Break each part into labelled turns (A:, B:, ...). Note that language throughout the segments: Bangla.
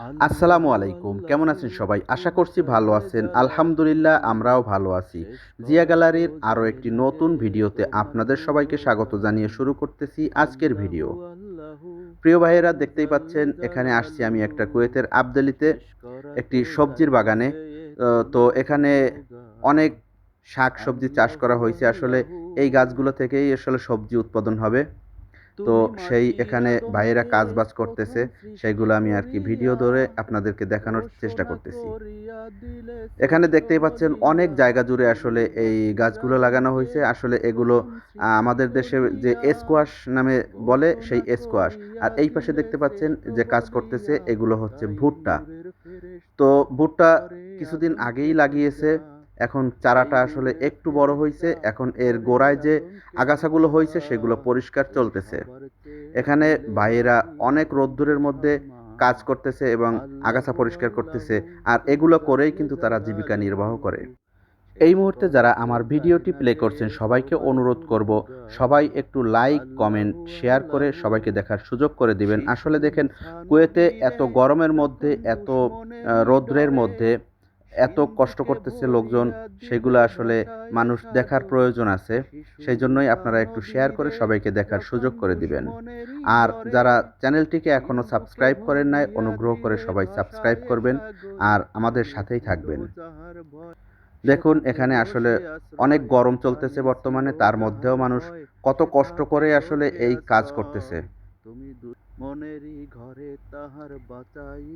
A: আসসালামু আলাইকুম। কেমন আছেন সবাই? আশা করছি ভালো আছেন। আলহামদুলিল্লাহ, আমরাও ভালো আছি। জিয়া গ্যালারির আরও একটি নতুন ভিডিওতে আপনাদের সবাইকে স্বাগত জানিয়ে শুরু করতেছি আজকের ভিডিও। প্রিয় ভাইয়েরা, দেখতেই পাচ্ছেন, এখানে আসছি আমি একটা কুয়েতের আবদালিতে একটি সবজির বাগানে। তো এখানে অনেক শাক সবজি চাষ করা হয়েছে। আসলে এই গাছগুলো থেকেই আসলে সবজি উৎপাদন হবে। তো সেই এখানে ভাইয়েরা কাজ বাজ করতেছে সেগুলো আমি আর কি ভিডিও ধরে আপনাদেরকে দেখানোর চেষ্টা করতেছি। এখানে দেখতেই পাচ্ছেন অনেক জায়গা জুড়ে আসলে এই গাছগুলো লাগানো হয়েছে। আসলে এগুলো আমাদের দেশে যে স্কোয়াশ নামে বলে সেই স্কোয়াশ আর এই পাশে দেখতে পাচ্ছেন যে কাজ করতেছে এগুলো হচ্ছে ভুট্টা। তো ভুট্টা কিছুদিন আগেই লাগিয়েছে। এখন চারাটা আসলে একটু বড় হয়েছে এখন এর গোড়ায় যে আগাছাগুলো হয়েছে সেগুলো পরিষ্কার চলতেছে। এখানে ভাইয়েরা অনেক রোদ্দুরের মধ্যে কাজ করতেছে এবং আগাছা পরিষ্কার করতেছে, আর এগুলো করেই কিন্তু তারা জীবিকা নির্বাহ করে। এই মুহূর্তে যারা আমার ভিডিওটি প্লে করছেন, সবাইকে অনুরোধ করব সবাই একটু লাইক কমেন্ট শেয়ার করে সবাইকে দেখার সুযোগ করে দিবেন। আসলে দেখেন, কুয়েতে এত গরমের মধ্যে, এত রৌদ্রের মধ্যে এত কষ্ট করতেছে লোকজন, সেগুলো আসলে মানুষ দেখার প্রয়োজন আছে। সেই জন্যই আপনারা একটু শেয়ার করে সবাইকে দেখার সুযোগ করে দিবেন। আর যারা চ্যানেলটিকে এখনও সাবস্ক্রাইব করেন নাই, অনুগ্রহ করে সবাই সাবস্ক্রাইব করবেন আর আমাদের সাথেই থাকবেন। দেখুন, এখানে আসলে অনেক গরম চলতেছে বর্তমানে, তার মধ্যেও মানুষ কত কষ্ট করে আসলে এই কাজ করতেছে।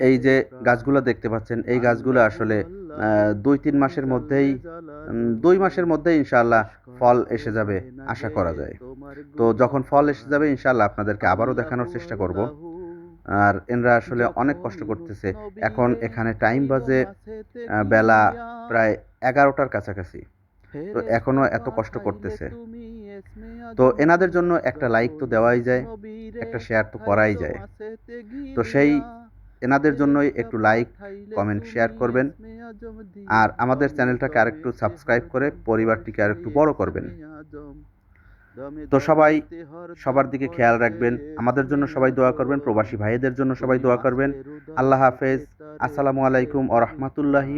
A: এই যে গাছগুলো দেখতে পাচ্ছেন এই গাছগুলো আসলে দুই তিন মাসের মধ্যেই দুই মাসের মধ্যে ইনশাআল্লাহ ফল এসে যাবে আশা করা যায়। তো যখন ফল এসে যাবে ইনশাআল্লাহ আপনাদেরকে আবারও দেখানোর চেষ্টা করব। আর এনরা আসলে অনেক কষ্ট করতেছে। এখন এখানে টাইম বাজে বেলা প্রায় এগারোটার কাছাকাছি। তো এখনও এত কষ্ট করতেছে। তো এনাদের জন্য একটা লাইক তো দেওয়াই যায়, একটা শেয়ার তো করাই যায়। তো সেই এনাদের জন্যই একটু লাইক কমেন্ট শেয়ার করবেন। আর আমাদের চ্যানেলটাকে আরেকটু সাবস্ক্রাইব করে পরিবারটিকে আরেকটু বড় করবেন। তো সবাই সবার দিকে খেয়াল রাখবেন। আমাদের জন্য সবাই দোয়া করবেন, প্রবাসী ভাইদের জন্য সবাই দোয়া করবেন। আল্লাহ হাফেজ। আসসালামু আলাইকুম ও রহমতুল্লাহি